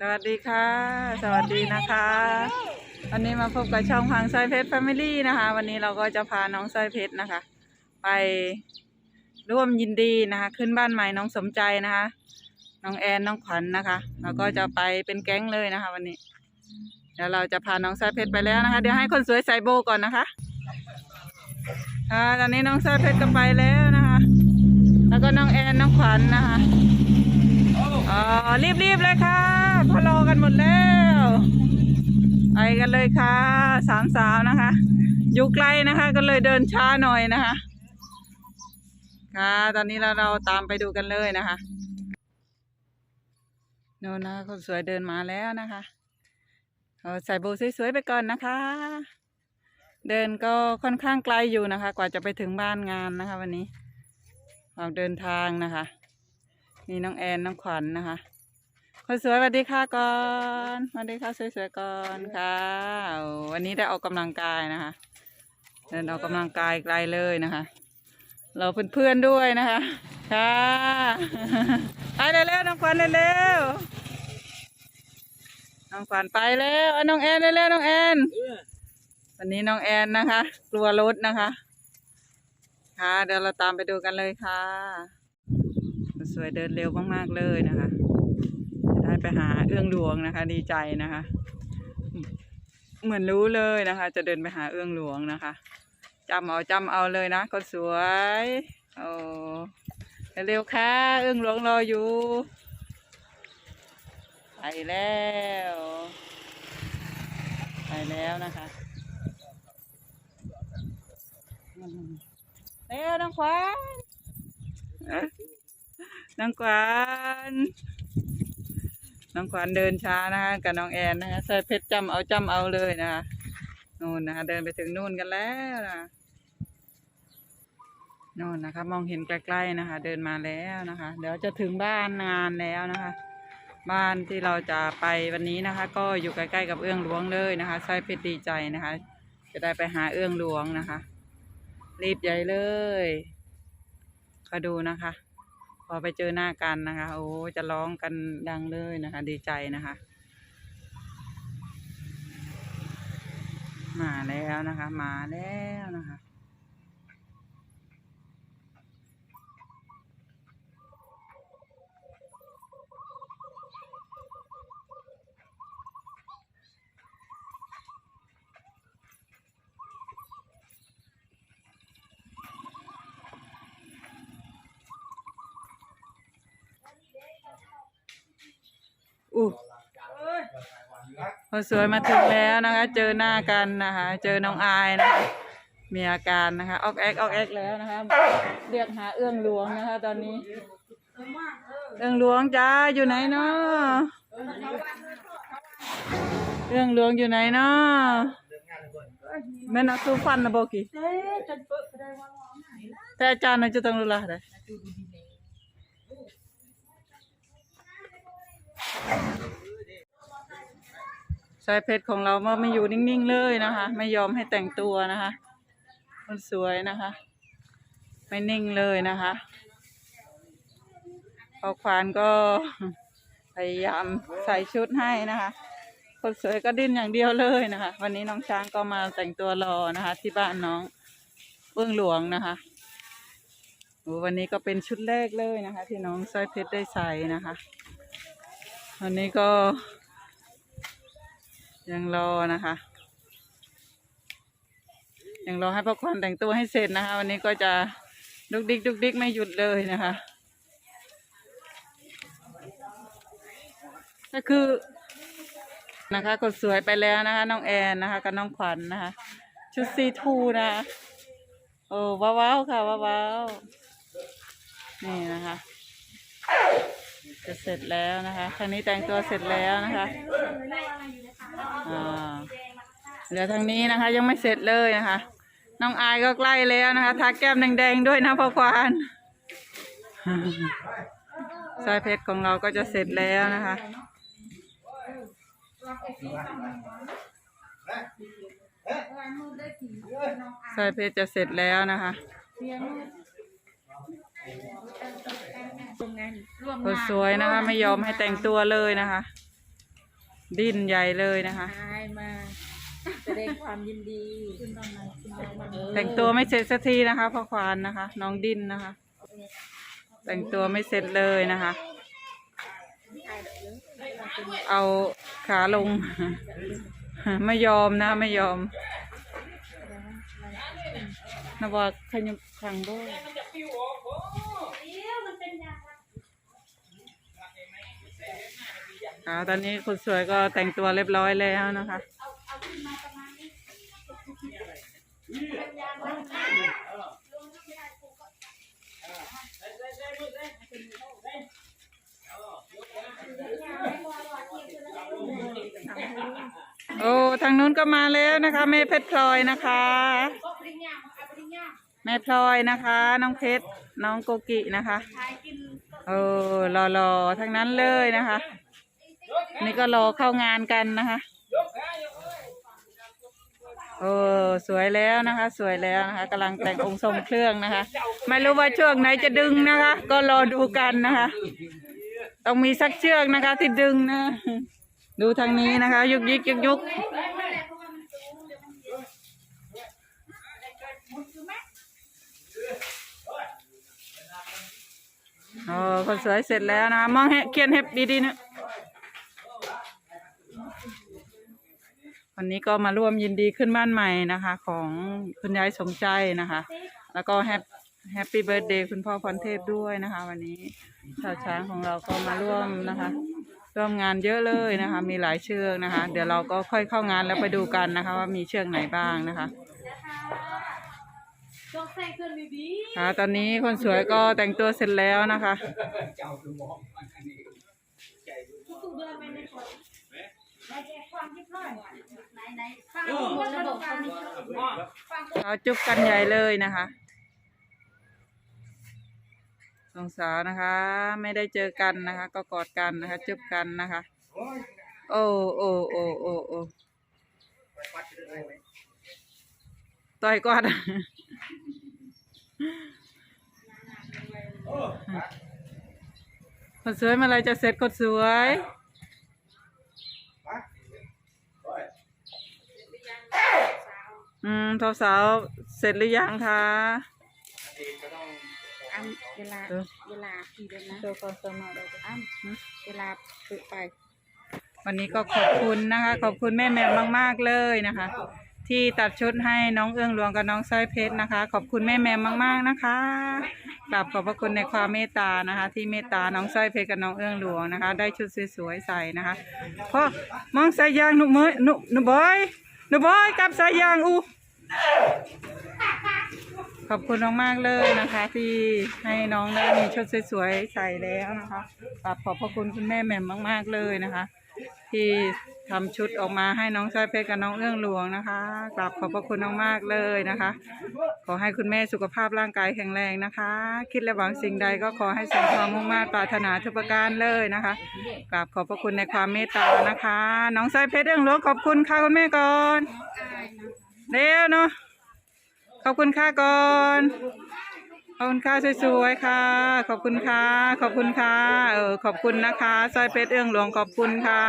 สวัสดีค่ะ สวัสดีนะคะ วันนี้มาพบกับช่องพังสร้อยเพชรแฟมิลี่นะคะ วันนี้เราก็จะพาน้องสร้อยเพชรนะคะ ไปร่วมยินดีนะคะ ขึ้นบ้านใหม่น้องสมใจนะคะ น้องแอนน้องขวัญนะคะเราก็จะไปเป็นแก๊งเลยนะคะ วันนี้ เดี๋ยวเราจะพาน้องสร้อยเพชรไปแล้วนะคะ เดี๋ยวให้คนสวยใส่โบก่อนนะคะค่ะตอนนี้น้องสร้อยเพชรก็ไปแล้วนะคะ แล้วก็น้องแอนน้องขวัญนะคะอ๋อรีบๆเลยค่ะ พอรอกันหมดแล้วไปกันเลยค่ะ สามสาวนะคะ อยู่ไกลนะคะ ก็เลยเดินช้าหน่อยนะคะ ค่ะ ตอนนี้เราเราตามไปดูกันเลยนะคะโน่นนะคะคนสวยเดินมาแล้วนะคะเอาใส่โบสวยๆไปก่อนนะคะ เดินก็ค่อนข้างไกลอยู่นะคะ กว่าจะไปถึงบ้านงานนะคะ วันนี้ออกเดินทางนะคะ มีน้องแอนน้องขวัญนะคะ คนสวยสวัสดีค่ะก่อนสวัสดีค่ะสวยๆก่อนค่ะวันนี้ได้ออกกำลังกายนะคะเดินออกกำลังกายไกลเลยนะคะ เราเพื่อนๆด้วยนะคะ ค่ะไปเร็วๆน้องขวัญเร็วๆน้องขวัญไปแล้วน้องแอนเร็วๆน้องแอนวันนี้น้องแอนนะคะ กลัวรถนะคะ ค่ะเดี๋ยวเราตามไปดูกันเลยค่ะ สวยเดินเร็วมากๆเลยนะคะ ไปหาเอื้องหลวงนะคะ ดีใจนะคะ เหมือนรู้เลยนะคะ จะเดินไปหาเอื้องหลวงนะคะจำเอาจำเอาเลยนะคนสวยโอ้เร็วค่ะเอื้องหลวงรออยู่ไปแล้วไปแล้วนะคะเร็วน้องขวัญน้องขวัญน้ น้องขวัญเดินช้านะคะกับน้องแอนนะคะใส่เพชรจำเอาจำเอาเลยนะคะนู่นนะคะเดินไปถึงนู่นกันแล้วนะนู่นนะคะมองเห็นใกล้ๆนะคะ เดินมาแล้วนะคะ เดี๋ยวจะถึงบ้านงานแล้วนะคะ บ้านที่เราจะไปวันนี้นะคะ ก็อยู่ใกล้ๆกับเอื้องหลวงเลยนะคะใส่เพชรดีใจนะคะ จะได้ไปหาเอื้องหลวงนะคะ รีบใหญ่เลยก็ดูนะคะ อไปเจอหน้ากันนะคะ โอ้จะร้องกันดังเลยนะคะ ดีใจนะคะ มาแล้วนะคะ มาแล้วนะคะ อู้คนสวยมาถึงแล้วนะคะ เจอหน้ากันนะคะ เจอน้องอายนะคะ มีอาการนะคะ ออกแอกออกแอกแล้วนะคะ เรียกหาเอื้องหลวงนะคะ ตอนนี้ เอื้องหลวงจ้าอยู่ไหนเนาะเอื้องหลวงอยู่ไหนเนาะแม่นเอาตู้ฟันนะบอกกี่แต่อาจารย์น่ะจะต้องรู้ละได้สายเพชรของเราไม่อยู่นิ่งๆเลยนะคะ ไม่ยอมให้แต่งตัวนะคะคนสวยนะคะ ไม่นิ่งเลยนะคะพอควานก็พยายามใส่ชุดให้นะคะ คนสวยก็ดิ้นอย่างเดียวเลยนะคะ วันนี้น้องช้างก็มาแต่งตัวรอนะคะ ที่บ้านน้องเบื้องหลวงนะคะวันนี้ก็เป็นชุดแรกเลยนะคะ ที่น้องสร้อยเพชรได้ใส่นะคะ วันนี้ก็ ยังรอนะคะ ยังรอให้พ่อควันแต่งตัวให้เสร็จนะคะ วันนี้ก็จะดุกดิกดุกดิกไม่หยุดเลยนะคะก็คือนะคะคนสวยไปแล้วนะคะ น้องแอนนะคะกับน้องขวัญนะคะ ชุดซีทูนะโอ้ว้าวๆค่ะว้าวๆนี่นะคะ จะเสร็จแล้วนะคะทางนี้แต่งตัวเสร็จแล้วนะคะอ่าเหลือทางนี้นะคะ ยังไม่เสร็จเลยนะคะ น้องอายก็ใกล้แล้วนะคะทาแก้มแดงๆด้วยนะพ่อควานสร้อยเพชรของเราก็จะเสร็จแล้วนะคะสร้อยเพชรจะเสร็จแล้วนะคะ คนสวยนะคะ ไม่ยอมให้แต่งตัวเลยนะคะ ดิ้นใหญ่เลยนะคะทายมาแสดงความยินดีขึ้นตอนไหนขึ้นตอนไหนแต่งตัวไม่เสร็จสักทีนะคะพ่อควานนะคะ น้องดิ้นนะคะ แต่งตัวไม่เสร็จเลยนะคะ เอาขาลง ไม่ยอมนะไม่ยอมนะว่าขยับขังโบ้ อ่าตอนนี้คนสวยก็แต่งตัวเรียบร้อยแล้วนะคะ โอ้ทางนู้นก็มาแล้วนะคะแม่เพชรพลอยนะคะ แม่พลอยนะคะ น้องเพชรน้องโกกินะคะ โอ้รอรอๆทั้งนั้นเลยนะคะ นี่ก็รอเข้างานกันนะคะโอ้สวยแล้วนะคะ สวยแล้วนะคะกำลังแต่งองค์ทรงเครื่องนะคะ ไม่รู้ว่าช่วงไหนจะดึงนะคะ ก็รอดูกันนะคะ ต้องมีสักเชือกนะคะ ที่ดึงนะ ดูทางนี้นะคะ ยุกยิกยุกยุกโอ้คนสวยเสร็จแล้วนะะมองให้เขียนเห็บดีๆนะ วันนี้ก็มาร่วมยินดีขึ้นบ้านใหม่นะคะ ของคุณยายสมใจนะคะ แล้วก็แฮปแฮปปี้เบิร์ดเดย์คุณพ่อพรเทพด้วยนะคะ วันนี้ชาวช้างของเราก็มาร่วมนะคะ ร่วมงานเยอะเลยนะคะ มีหลายเชือกนะคะ เดี๋ยวเราก็ค่อยเข้างานแล้วไปดูกันนะคะ ว่ามีเชือกไหนบ้างนะคะตองใส่เครื่องดีค่ะตอนนี้คนสวยก็แต่งตัวเสร็จแล้วนะคะ เราจุบกันใหญ่เลยนะคะสองสาวนะคะ ไม่ได้เจอกันนะคะ ก็กอดกันนะคะ จุบกันนะคะ โอ้โอ้โอ้โอ้โอ้ต่อยก่อนคนสวยเมื่อไรจะเสร็จคนสวย อืมทอสาวเสร็จหรือยังคะอ้ำเวลาเออเวลากี่เดือนนะเจอความสามารถอ้ำเวลาฝึกไป วันนี้ก็ขอบคุณนะคะ ขอบคุณแม่แม่มากๆเลยนะคะ ที่ตัดชุดให้น้องเอื้องหลวงกับน้องสร้อยเพชรนะคะ ขอบคุณแม่แม่มากๆนะคะกราบขอบพระคุณในความเมตตานะคะ ที่เมตตาน้องสร้อยเพชรกับน้องเอื้องหลวงนะคะ ได้ชุดสวยๆใส่นะคะพ่อมองสายยางหนุเมยหนุหนุบอย หนูบอยกลับสายยางอูขอบคุณน้องมากเลยนะคะ ที่ให้น้องได้มีชุดสวยๆใส่แล้วนะคะขอบขอบพระคุณคุณแม่แหม่มมาก ๆเลยนะคะ ที่ทำชุดออกมาให้น้องสร้อยเพชรกับน้องเอื้องหลวงนะคะกราบขอบพระคุณมากๆเลยนะคะ ขอให้คุณแม่สุขภาพร่างกายแข็งแรงนะคะ คิดและหวังสิ่งใดก็ขอให้สมความมุ่งมั่นปรารถนาทุกประการเลยนะคะกราบขอบพระคุณในความเมตตานะคะ น้องสร้อยเพชรเอื้องหลวงขอบคุณค่ะคุณแม่ก่อนเร็วเนาะขอบคุณค่ะก่อน ขอบคุณค่ะสวยๆค่ะ ขอบคุณค่ะ ขอบคุณค่ะ เออขอบคุณนะคะสร้อยเพชรเอื้องหลวงขอบคุณค่ะ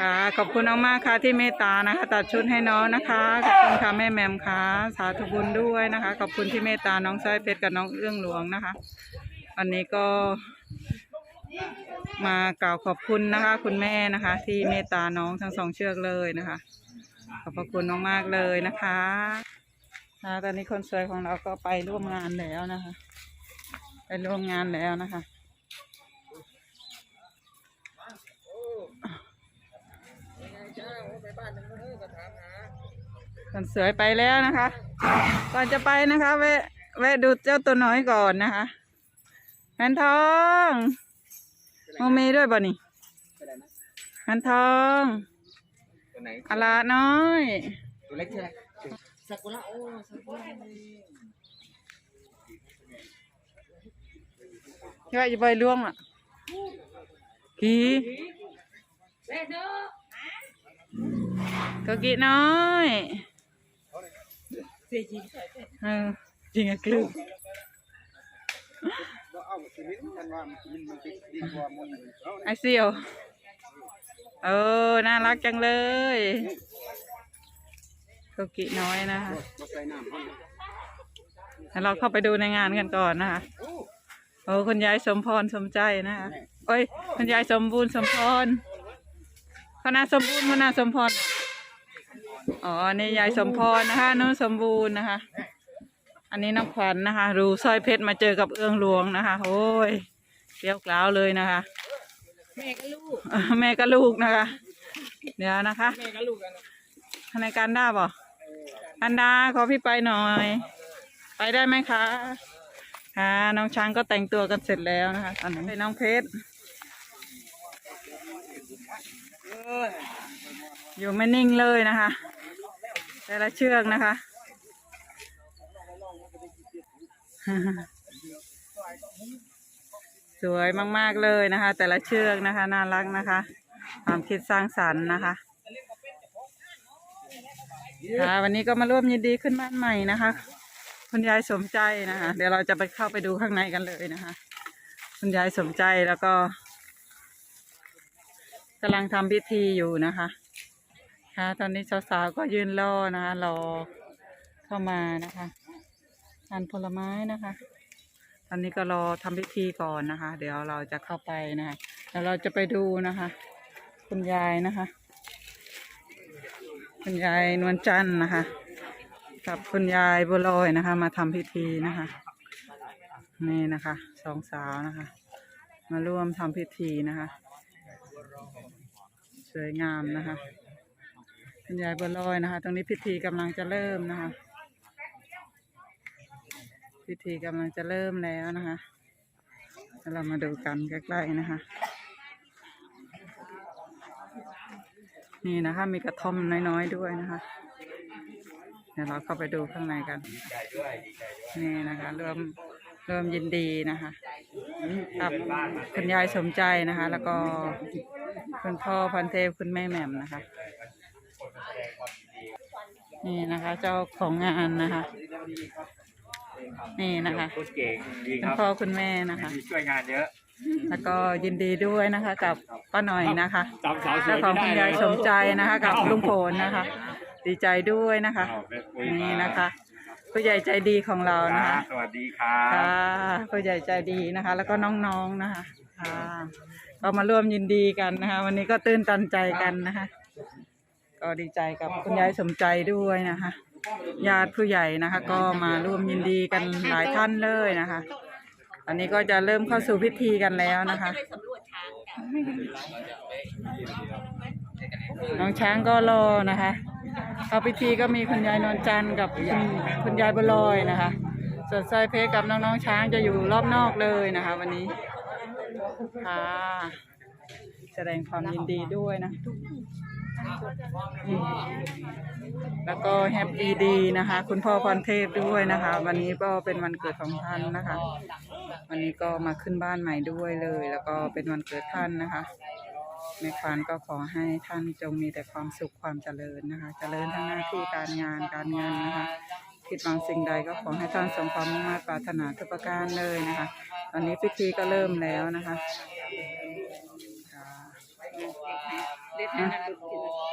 ค่ะ ขอบคุณมากๆค่ะที่เมตตานะคะ ตัดชุดให้น้องนะคะขอบคุณค่ะแม่แมมค่ะสาธุบุญด้วยนะคะ ขอบคุณที่เมตตาน้องสร้อยเพชรกับน้องเอื้องหลวงนะคะวันนี้ก็มากล่าวขอบคุณนะคะ คุณแม่นะคะ ที่เมตตาน้องทั้งสองเชือกเลยนะคะ ขอบพระคุณมากๆเลยนะคะ ค่ะตอนนี้คนสวยของเราก็ไปร่วมงานแล้วนะคะ ไปร่วมงานแล้วนะคะ คนสวยไปแล้วนะคะ ก่อนจะไปนะคะแวะแวะดูเจ้าตัวน้อยก่อนนะคะแมนทองโมเมด้วยบ่นี่แมนทองตัวไหนอาลาน้อย ตัวเล็กใช่ไหม สักุระโอ้สักุระเฮ้ยอยไปล่วงอะกีก็กีน้อยเออจริงอะกลือไอเซียวเออน่ารักจังเลย โกกิน้อยนะคะเดี๋ยวเราเข้าไปดูในงานกันก่อนนะคะโอ้คุณยายสมพรสมใจนะคะโอ้ยคุณยายสมบูรณ์สมพรคณะสมบูรณ์คณะสมพรอ๋อนี่ยายสมพรนะคะน้องสมบูรณ์นะคะ อันนี้น้องขวัญนะคะ รูสร้อยเพชรมาเจอกับเอื้องหลวงนะคะโอ้ยเกลี้ยวกล้าวเลยนะคะ แม่ก็ลูกอ่าแม่กับลูกนะคะ เดี๋ยวนะคะแม่กับลูกกันในการได้บ่ อันดาขอพี่ไปหน่อย ไปได้ไหมคะค่ะน้องช้างก็แต่งตัวกันเสร็จแล้วนะคะตอนนี้น้องเพชรอยู่ไม่นิ่งเลยนะคะ แต่ละเชือกนะคะสวยมาก ๆ เลยนะคะ แต่ละเชือกนะคะ น่ารักนะคะ ความคิดสร้างสรรค์นะคะ ค่ะวันนี้ก็มาร่วมยินดีขึ้นบ้านใหม่นะคะ คุณยายสมใจนะคะ เดี๋ยวเราจะไปเข้าไปดูข้างในกันเลยนะคะ คุณยายสมใจแล้วก็กำลังทำพิธีอยู่นะคะ ค่ะ ตอนนี้สาวๆก็ยืนรอนะคะรอเข้ามานะคะทานผลไม้นะคะ ตอนนี้ก็รอทำพิธีก่อนนะคะ เดี๋ยวเราจะเข้าไปนะคะเดี๋ยวเราจะไปดูนะคะ คุณยายนะคะ คุณยายนวลจันทร์นะคะ กับคุณยายบัวลอยนะคะ มาทำพิธีนะคะ นี่นะคะสองสาวนะคะ มาร่วมทำพิธีนะคะ สวยงามนะคะ คุณยายบัวลอยนะคะ ตรงนี้พิธีกำลังจะเริ่มนะคะ พิธีกำลังจะเริ่มแล้วนะคะเดี๋ยวเรามาดูกันใกล้ๆนะคะ นี่นะคะ มีกระท่อมน้อยๆด้วยนะคะเดี๋ยวเราเข้าไปดูข้างในกันนี่นะคะเริ่มเริ่มยินดีนะคะกับคุณยายสมใจนะคะ แล้วก็คุณพ่อพันเทพคุณแม่แหม่มนะคะ นี่นะคะ เจ้าของงานนะคะ นี่นะคะโคตรเก่งดีคุคณรับพ่อคุณแม่นะคะมีช่วยงานเยอะ แล้วก็ยินดีด้วยนะคะกับ ป้าหน่อยนะคะจำสาวสวและยของไม่ได้คุณยายสมใจนะคะ กับลุงโผลนะคะ ดีใจด้วยนะคะเอาไปคุยนี่มานะคะ ผู้ใหญ่ใจดีของเรานะครัคะบสวัสดีครับค่ะผู้ใหญ่ใจดีนะคะ แล้วก็น้องๆนะคะค่ะก็มาร่วมยินดีกันนะคะ วันนี้ก็ตื่นตันใจกันนะคะ ก็ดีใจกับคุณยายสมใจด้วยนะคะญาติผู้ใหญ่นะคะ ก็มาร่วมยินดีกันหลายท่านเลยนะคะ อันนี้ก็จะเริ่มเข้าสู่พิธีกันแล้วนะคะ น้องช้างก็รอนะคะเข้าพิธีก็มีคุณยายนวลจันทร์กับคุณคุณยายบัวลอยนะคะ ส่วนสร้อยเพชรกับน้องๆช้างจะอยู่รอบนอกเลยนะคะ วันนี้ค่ะแสดงความยินดีด้วยนะ แล้วก็แฮปปี้ดีนะคะ คุณพ่อพรเทพด้วยนะคะ วันนี้ก็เป็นวันเกิดของท่านนะคะ วันนี้ก็มาขึ้นบ้านใหม่ด้วยเลย แล้วก็เป็นวันเกิดท่านนะคะแม่ควานก็ขอให้ท่านจงมีแต่ความสุขความเจริญนะคะ เจริญทั้งหน้าที่การงานการเงินนะคะคิดหวังสิ่งใดก็ขอให้ท่านสมความมุ่งมั่นปรารถนาทุกประการเลยนะคะ ตอนนี้พิธีก็เริ่มแล้วนะคะค่ะ